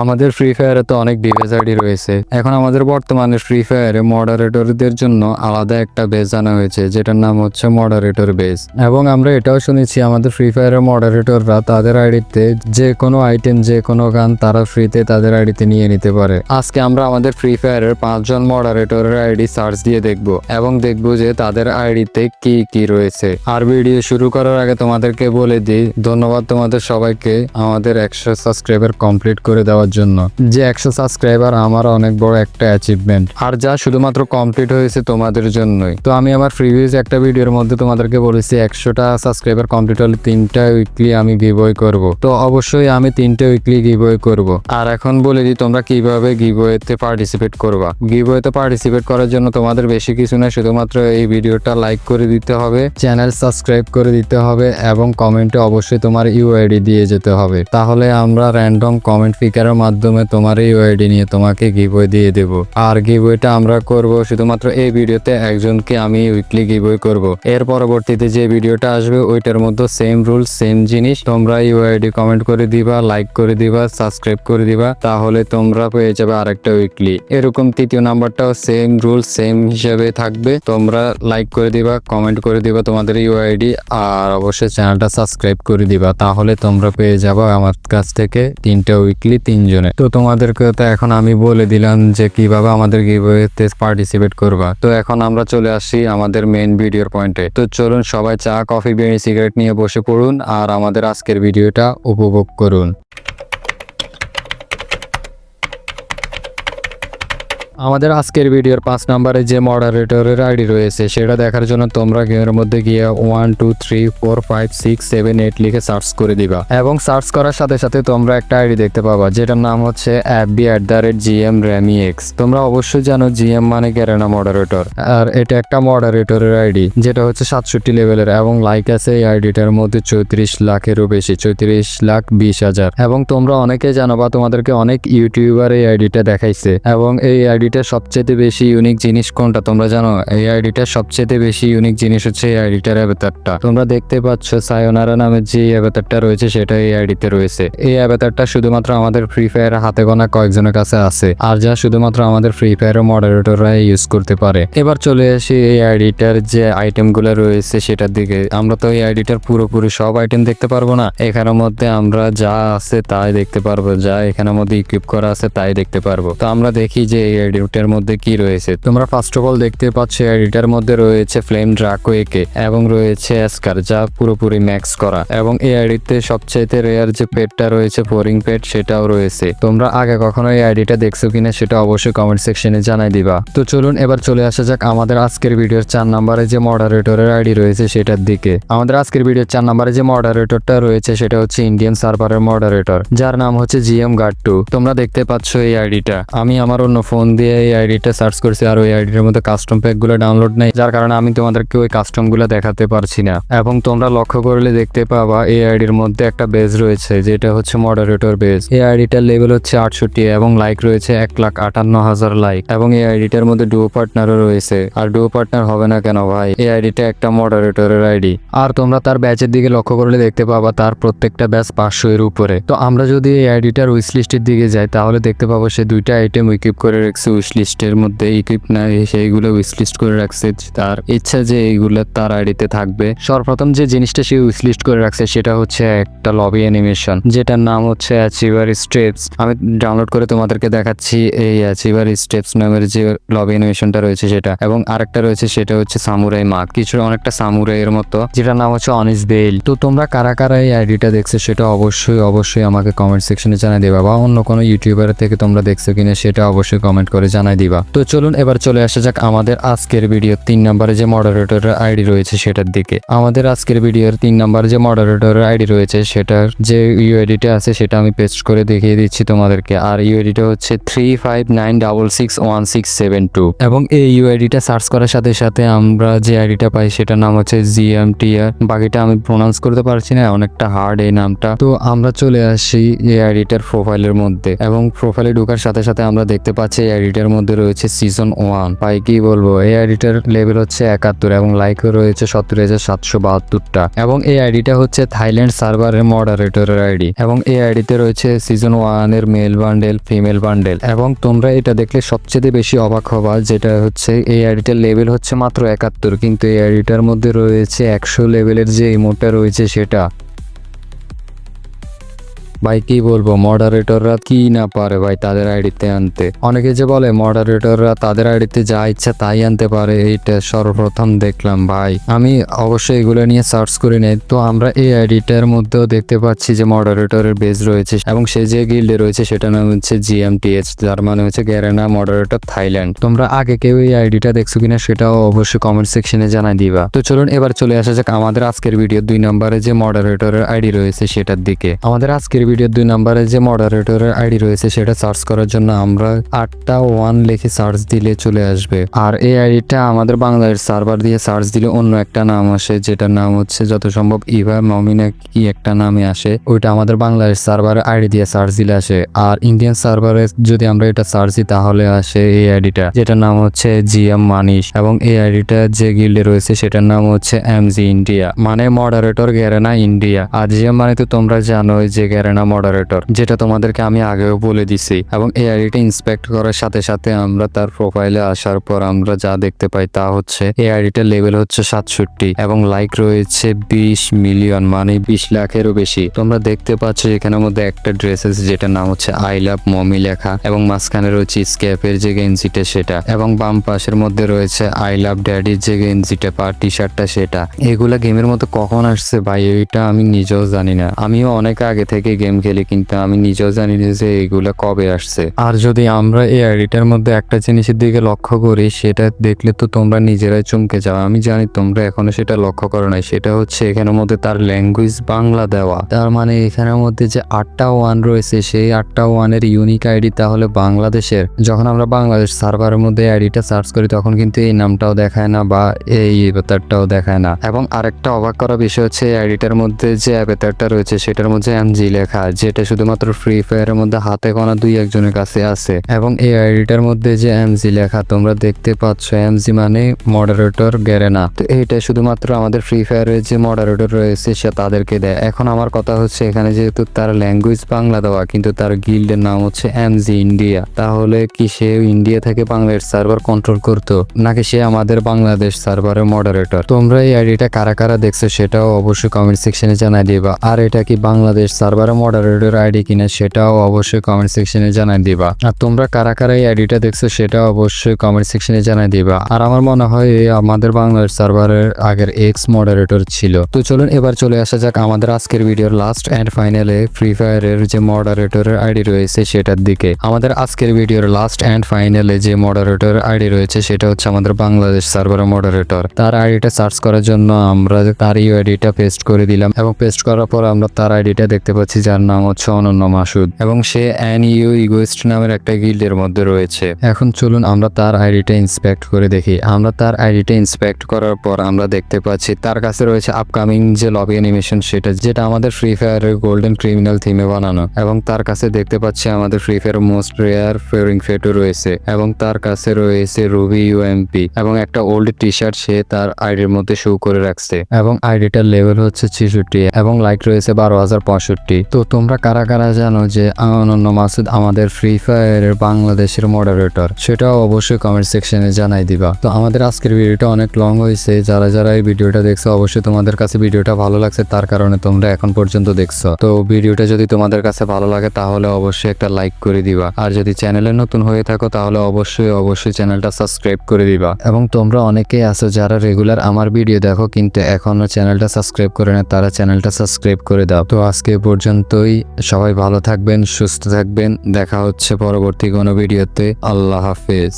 আমাদের ফ্রি ফায়ারে তো অনেক ডিভাইস আইডি রয়েছে। এখন আমাদের বর্তমানে ফ্রি ফায়ারে মডারেটরদের জন্য আলাদা একটা বেস আনা হয়েছে, যেটার নাম হচ্ছে মডারেটর বেস এবং আমরা এটাও শুনেছি, আমাদের ফ্রি ফায়ারের মডারেটররা তাদের আইডিতে যে কোনো আইটেম যে কোনো গান তারা ফ্রিতে তাদের আইডিতে নিয়ে নিতে পারে। আজকে আমরা আমাদের ফ্রি ফায়ারের পাঁচজন মডারেটরের আইডি সার্চ দিয়ে দেখব এবং দেখব যে তাদের আইডিতে কি কি রয়েছে। আর ভিডিও শুরু করার আগে তোমাদেরকে বলে দিই, ধন্যবাদ তোমাদের সবাইকে। আমাদের একশো সাবস্ক্রাইবার কমপ্লিট করে দেওয়ার জন্য। যে একশো সাবস্ক্রাইবার আমার অনেক বড় একটা অ্যাচিভমেন্ট আর যা শুধুমাত্র কমপ্লিট হয়েছে তোমাদের জন্যই। তো আমি আমার প্রিভিয়াস একটা ভিডিওর মধ্যে তোমাদেরকে বলেছি, একশোটা সাবস্ক্রাইবার কমপ্লিট হলে তিনটা উইকলি আমি গিভওয়ে করব। তো অবশ্যই আমি তিনটা উইকলি গিভওয়ে করব। আর এখন বলে দিই, তোমরা কীভাবে গিভওয়েতে পার্টিসিপেট করবা? গিভওয়েতে পার্টিসিপেট করার জন্য তোমাদের বেশি কিছু না শুধুমাত্র এই ভিডিওটা লাইক করে দিতে হবে চ্যানেল সাবস্ক্রাইব করে দিতে হবে, এবং কমেন্টে অবশ্যই তোমার ইউআইডি দিয়ে যেতে হবে। তাহলে আমরা র্যান্ডম কমেন্ট ফিকারের মাধ্যমে তোমার ইউআইডি নিয়ে তোমাকে গিভওয়ে দিয়ে দেব। আর গিভওয়েটা আমরা করব শুধুমাত্র এই ভিডিওতে একজনকে আমি উইকলি গিভওয়ে করব। এর পরবর্তীতে যে ভিডিওটা আসবে, ওইটার মধ্যে সেম রুল সেম জিনিস। তোমরা ইউআইডি কমেন্ট করে দিবা লাইক করে দিবা সাবস্ক্রাইব করে দিবা, তাহলে তোমরা পেয়ে যাবে আরেকটা উইকলি এরকম তৃতীয় নাম্বারটাও সেম রুল সেম হিসেবে থাকবে। তোমরা লাইক করে দিবা কমেন্ট করে দিবা তোমাদের ইউআইডি আর অবশ্যই চ্যানেলটা সাবস্ক্রাইব করে দিবা। তাহলে তোমরা পেয়ে যাবে আমার কাছ থেকে তিনটা উইকলি তিনজনে। তো তোমাদেরকে তো এখন আমি বলে দিলাম যে কীভাবে আমাদের গিভওয়েতে পার্টিসিপেট করবা। তো এখন আমরা চলে আসি আমাদের মেইন ভিডিওর পয়েন্টে তো চলুন সবাই চা কফি বিরিয়ানি সিগারেট নিয়ে বসে পড়ুন আর আমাদের আজকের ভিডিওটা উপভোগ করুন। আমাদের আজকের ভিডিওর পাঁচ নম্বরে যে মডারেটরের আইডি রয়েছে, সেটা দেখার জন্য তোমরা গেমের মধ্যে গিয়ে one two three four five six seven eight লিখে সার্চ করে দিবা। এবং সার্চ করার সাথে সাথে তোমরা একটা আইডি দেখতে পাবা, যেটার নাম হচ্ছে অ্যাপবি অ্যাট দ্য রেট জিএম র্যামি এক্স তোমরা অবশ্যই জানো জিএম মানে গ্যারেনা মডারেটর আর এটা একটা মডারেটরের আইডি যেটা হচ্ছে সাতষট্টি লেভেলের এবং লাইক আছে এই আইডিটার মধ্যে চৌত্রিশ লাখেরও বেশি, চৌত্রিশ লাখ বিশ হাজার। এবং তোমরা অনেকে জানো বা তোমাদেরকে অনেক ইউটিউবার এই আইডিটা দেখাইছে, এবং এই আইডিটা সবচেয়ে বেশি ইউনিক জিনিস কোনটা? তোমরা জানো এই আইডিটা সবচেয়ে বেশি ইউনিক জিনিস হচ্ছে এই আইডিটার অ্যাভেতারটা তোমরা দেখতে পাচ্ছ সায়োনারা নামে যে অ্যাভেতারটা রয়েছে, সেটা এই আইডিতে রয়েছে। এই অ্যাভেতারটা শুধুমাত্র আমাদের ফ্রি ফায়ার হাতে গোনা কয়েকজনের কাছে আছে, আর যা শুধুমাত্র আমাদের ফ্রি ফায়ারের মডারেটররা ইউজ করতে পারে। এবার চলে আসি এই আইডিটার যে আইটেমগুলো রয়েছে, সেটার দিকে। আমরা তো এই আইডিটার পুরোপুরি সব আইটেম দেখতে পারব না। এখানের মধ্যে আমরা যা আছে তাই দেখতে পারব, যা এখানের মধ্যে ইকুইপ করা আছে তাই দেখতে পারব। তো আমরা দেখি যে এই আইডিটার মধ্যে কি রয়েছে? তোমরা ফার্স্ট অফ অল দেখতে পাচ্ছ এই আইডিটার মধ্যে রয়েছে ফ্লেম ড্রাকোয়েকে এবং রয়েছে অ্যাসকার যা পুরোপুরি ম্যাক্স করা। এবং এই আইডিতে সবচাইতে রেয়ার যে পেটটা রয়েছে ফোরিং পেট সেটাও রয়েছে। তোমরা আগে কখনো এই আইডিটা দেখছ কিনা, সেটা অবশ্যই কমেন্ট সেকশনে জানাই দিবা। তো চলুন, এবার চলে আসা যাক আমাদের আজকের ভিডিওর চার নম্বরে যে মডারেটরের আইডি রয়েছে, সেটার দিকে। আমাদের আজকের ভিডিওর চার নম্বরে যে মডারেটরটা রয়েছে, সেটা হচ্ছে ইন্ডিয়ান সার্ভারের মডারেটর যার নাম হচ্ছে জিএম গার্ড টু তোমরা দেখতে পাচ্ছ এই আইডিটা আমি আমার অন্য ফোন দিয়ে এই আইডিটা সার্চ করছি আর ওই আইডির মধ্যে কাস্টম প্যাকগুলো ডাউনলোড নেই। যার কারণে আমি তোমাদেরকে ওই কাস্টমগুলো দেখাতে পারছি না। এবং তোমরা লক্ষ্য করলে দেখতে পাবা এই আইডির মধ্যে একটা বেজ রয়েছে, যেটা হচ্ছে মডারেটর বেজ এই আইডিটার লেভেল হচ্ছে আটষট্টি এবং লাইক রয়েছে এক লাখ আটান্ন হাজার লাইক এবং এই আইডিটার মধ্যে ডুও পার্টনারও রয়েছে। আর ডুও পার্টনার হবে না কেন ভাই? এই আইডিটা একটা মডারেটরের আইডি আর তোমরা তার ব্যাচের দিকে লক্ষ্য করলে দেখতে পাবা তার প্রত্যেকটা ব্যাচ পাঁচশো এর উপরে। তো আমরা যদি এই আইডিটার উইস লিস্টের দিকে যাই, তাহলে দেখতে পাবো সে দুইটা আইটেম ইকুইপ করে রাখছে। উইস লিস্টের মধ্যে ইকুইপ না সেইগুলো উইস লিস্ট করে রাখছে, তার ইচ্ছা যে এইগুলো তার আইডিতে থাকবে। সর্বপ্রথম যে জিনিসটা সে উইস লিস্ট করে রাখছে, সেটা হচ্ছে একটা লবি অ্যানিমেশন যেটার নাম হচ্ছে অ্যাচিভার স্টেপস আমি ডাউনলোড করে তোমাদেরকে দেখাচ্ছি এই অ্যাচিভার স্টেপস নামের যে লবি অ্যানিমেশনটা রয়েছে সেটা। এবং আরেকটা রয়েছে, সেটা হচ্ছে সামুরাই মার্ক কিছু অনেকটা সামুরাই এর মতো, যেটার নাম হচ্ছে অনিস বেল তো তোমরা কারা কারা এই আইডিটা দেখছ, সেটা অবশ্যই অবশ্যই আমাকে কমেন্ট সেকশনে জানাই দিবা, বা অন্য কোনো ইউটিউবার থেকে তোমরা দেখছ কিনা, সেটা অবশ্যই কমেন্ট করে জানাই দিবা। তো চলুন এবার চলে আসা যাক আমাদের আজকের ভিডিও তিন নম্বরে যে মডারেটরের আইডি রয়েছে সেটার দিকে। আমাদের আজকের ভিডিওর তিন নম্বরে যে মডারেটরের আইডি রয়েছে সেটার যে ইউআইডিটা আছে সেটা আমি পেস্ট করে দেখিয়ে দিচ্ছি তোমাদেরকে। আর ইউআইডিটা হচ্ছে three five nine double six one six seven two এবং এই ইউআইডিটা সার্চ করার সাথে সাথে আমরা যে আইডিটা পাই সেটার নাম হচ্ছে জিএমটিআর বাকিটা আমি প্রোনাউন্স করতে পারছি না, অনেকটা হার্ড এই নামটা। তো আমরা চলে আসি এই আইডিটার প্রোফাইলের মধ্যে। এবং প্রোফাইলে ঢোকার সাথে সাথে আমরা দেখতে পাচ্ছি এই আইডিটার মধ্যে রয়েছে সিজন ওয়ান ভাই, কি বলব? এই আইডিটার লেভেল হচ্ছে একাত্তর এবং লাইকও রয়েছে সত্তর হাজার সাতশো বাহাত্তরটা। এবং এই আইডিটা হচ্ছে থাইল্যান্ড সার্ভারের মডারেটরের আইডি এবং এই আইডিতে রয়েছে সিজন ওয়ানের মেল বান্ডেল ফিমেল বান্ডেল এবং তোমরা এটা দেখলে সবচেয়ে বেশি অবাক হবা যেটা হচ্ছে এই আইডিটার লেভেল হচ্ছে মাত্র একাত্তর। কিন্তু এই আইডিটার মধ্যে রয়েছে একশো লেভেলের যে ইমোটটা রয়েছে সেটা। ভাই, কি বলব? মডারেটররা কি না পারে ভাই তাদের আইডিতে আনতে? অনেকে যে বলে মডারেটররা তাদের আইডিতে যা ইচ্ছা তাই আনতে পারে, এইটা সর্বপ্রথম দেখলাম ভাই। আমি অবশ্যই এগুলো নিয়ে সার্চ করে নেই। তো আমরা এই আইডিটার মধ্যেও দেখতে পাচ্ছি যে মডারেটরের বেজ রয়েছে এবং সে যে গিল্ডে রয়েছে সেটা নাম হচ্ছে জিএমটিএচ যার মানে হচ্ছে গ্যারেনা মডারেটর থাইল্যান্ড তোমরা আগে কেউ এই আইডিটা দেখছ কিনা সেটাও অবশ্যই কমেন্ট সেকশনে জানাই দিবা। তো চলুন এবার চলে আসা যাক আমাদের আজকের ভিডিও দুই নম্বরে যে মডারেটরের আইডি রয়েছে সেটার দিকে। আমাদের আজকের ভিডিও দুই নম্বরে যে মডারেটরের আইডি রয়েছে, সেটা সার্চ করার জন্য আমরা আটটা ওয়ান লিখে সার্চ দিলে চলে আসবে। আর এই আইডিটা আমাদের বাংলাদেশ সার্ভার দিয়ে সার্চ দিলে অন্য একটা নাম আসে, যেটার নাম হচ্ছে যত সম্ভব ইভা মমিনা কি একটা নামে আসে, ওইটা আমাদের বাংলাদেশ সার্ভারের আইডি দিয়ে সার্চ দিলে আসে। আর ইন্ডিয়ান সার্ভারে যদি আমরা এটা সার্চ দিই, তাহলে আসে এই আইডিটা যেটার নাম হচ্ছে জিএম মানিশ এবং এই আইডিটা যে গিল্ডে রয়েছে, সেটার নাম হচ্ছে এম জি ইন্ডিয়া মানে মডারেটর গ্যারেনা ইন্ডিয়া আর জিএম মানে তো তোমরা জানোই যে গ্যারেনা মডারেটর যেটা তোমাদেরকে আমি আগেও বলে দিছি। এবং এই আইডিটা ইন্সপেক্ট করার সাথে সাথে আমরা তার প্রোফাইলে আসার পর আমরা যা দেখতে পাই তা হচ্ছে এই আইডিটার লেভেল হচ্ছে সাতষট্টি এবং লাইক রয়েছে বিশ মিলিয়ন মানে বিশ লাখেরও বেশি। তোমরা দেখতে পাচ্ছ এখানের মধ্যে একটা ড্রেস ড্রেসেস যেটার নাম হচ্ছে আই লাভ মমি লেখা এবং মাঝখানে রয়েছে স্ক্যাপের যে গেঞ্জিটা সেটা এবং বাম পাশের মধ্যে রয়েছে আই লাভ ড্যাডির যে গেঞ্জিটা বা টি শার্টটা সেটা। এগুলা গেমের মধ্যে কখন আসছে ভাই? এটা আমি নিজেও জানি না। আমিও অনেক আগে থেকে গেম খেলি, কিন্তু আমি নিজেও জানি না যে এগুলা কবে আসছে। আর যদি আমরা এই আইডিটার মধ্যে একটা জিনিসের দিকে লক্ষ্য করি, সেটা দেখলে তো তোমরা নিজেরাই চমকে যাও। আমি জানি তোমরা এখনও সেটা লক্ষ্য করো নাই। সেটা হচ্ছে এখানের মধ্যে তার ল্যাঙ্গুয়েজ বাংলা দেওয়া। তার মানে এখানের মধ্যে যে আটটা ওয়ান রয়েছে, সেই আটটা ওয়ানের ইউনিক আইডি তাহলে বাংলাদেশের। যখন আমরা বাংলাদেশ সার্ভারের মধ্যে আইডিটা সার্চ করি, তখন কিন্তু এই নামটাও দেখায় না বা এই অ্যাভেতারটাও দেখায় না। এবং আরেকটা অবাক করা বিষয় হচ্ছে, এই আইডিটার মধ্যে যে অ্যাভেতারটা রয়েছে, সেটার মধ্যে এমজি লেখা যেটা শুধুমাত্র ফ্রি ফায়ারের মধ্যে হাতে গোনা দুই একজনের কাছে আছে। এবং এই আইডিটার মধ্যে যে এমজি লেখা, তোমরা দেখতে পাচ্ছ এমজি মানে মডারেটর গ্যারেনা তো এইটা শুধুমাত্র আমাদের ফ্রি ফায়ারের যে মডারেটর রয়েছে, সে তাদেরকে দেয়। এখন আমার কথা হচ্ছে, এখানে যেহেতু তার ল্যাঙ্গুয়েজ বাংলা দেওয়া, কিন্তু তার গিল্ডের নাম হচ্ছে এমজি ইন্ডিয়া তাহলে কি সে ইন্ডিয়া থেকে বাংলাদেশ সার্ভার কন্ট্রোল করতো, নাকি সে আমাদের বাংলাদেশ সার্ভারের মডারেটর তোমরা এই আইডিটা কারা কারা দেখছ, সেটাও অবশ্যই কমেন্ট সেকশনে জানাই দিবা। আর এটা কি বাংলাদেশ সার্ভারের মডারেটর আইডি কিনা সেটাও অবশ্যই কমেন্ট সেকশনে জানাই দিবা। আর তোমরা কারা কারা এই আইডিটা দেখছ সেটাও অবশ্যই কমেন্ট সেকশনে জানাই দিবা। আর আমার মনে হয় আমাদের বাংলাদেশ সার্ভারের আগের এক্স মডারেটর ছিল। তো চলুন এবার চলে আসা যাক আমাদের আজকের ভিডিওর লাস্ট এন্ড ফাইনালে ফ্রি ফায়ারের যে মডারেটরের আইডি রয়েছে সেটার দিকে। আমাদের আজকের ভিডিওর লাস্ট এন্ড ফাইনালে যে মডারেটর আইডি রয়েছে সেটা হচ্ছে আমাদের বাংলাদেশ সার্ভারের মডারেটর তার আইডিটা সার্চ করার জন্য আমরা তার ইউ আইডিটা পেস্ট করে দিলাম এবং পেস্ট করার পর আমরা তার আইডিটা দেখতে পাচ্ছি যার নাম হচ্ছে অনন্য মাসুদ এবং সে অ্যান ইউ ইগোয়েস্ট নামের একটা গিল্ডের মধ্যে রয়েছে। এখন চলুন আমরা তার আইডিটা ইন্সপেক্ট করে দেখি। আমরা তার আইডিটা ইন্সপেক্ট করার পর আমরা দেখতে পাচ্ছি তার কাছে রয়েছে আপকামিং যে লবি অ্যানিমেশন সেটা, যেটা আমাদের ফ্রি ফায়ারের গোল্ডেন ক্রিমিনাল থিমে বানানো এবং তার কাছে দেখতে পাচ্ছি আমাদের ফ্রি ফায়ার মোস্ট রেয়ার ফেয়ারিং ফেটো রয়েছে এবং তার কাছে রয়েছে রুবি ইউএমপি এবং একটা ওল্ড টি শার্ট সে তার আইডির মধ্যে শো করে রাখছে এবং আইডিটার লেভেল হচ্ছে ছেষট্টি এবং লাইক রয়েছে বারো হাজার পঁয়ষট্টি। তো তোমরা কারা কারা জানো যে অনন্য মাসুদ আমাদের ফ্রি ফায়ারের বাংলাদেশের মডারেটর সেটাও অবশ্যই কমেন্ট সেকশনে জানাই দিবা। তো আমাদের আজকের ভিডিওটা অনেক লং হয়েছে। যারা যারা এই ভিডিওটা দেখছ, অবশ্যই তোমাদের কাছে ভিডিওটা ভালো লাগছে, তার কারণে তোমরা এখন পর্যন্ত দেখছ। তো ভিডিওটা যদি তোমাদের কাছে ভালো লাগে, তাহলে অবশ্যই একটা লাইক করে দিবা। আর যদি চ্যানেলে নতুন হয়ে থাকো, তাহলে অবশ্যই অবশ্যই চ্যানেলটা সাবস্ক্রাইব করে দিবা। এবং তোমরা অনেকেই আছো যারা রেগুলার আমার ভিডিও দেখো, কিন্তু এখনও চ্যানেলটা সাবস্ক্রাইব করে না, তারা চ্যানেলটা সাবস্ক্রাইব করে দাও। তো আজকে এ পর্যন্তই সবাই ভালো থাকবেন সুস্থ থাকবেন। দেখা হচ্ছে পরবর্তী কোনো ভিডিওতে। আল্লাহ হাফেজ।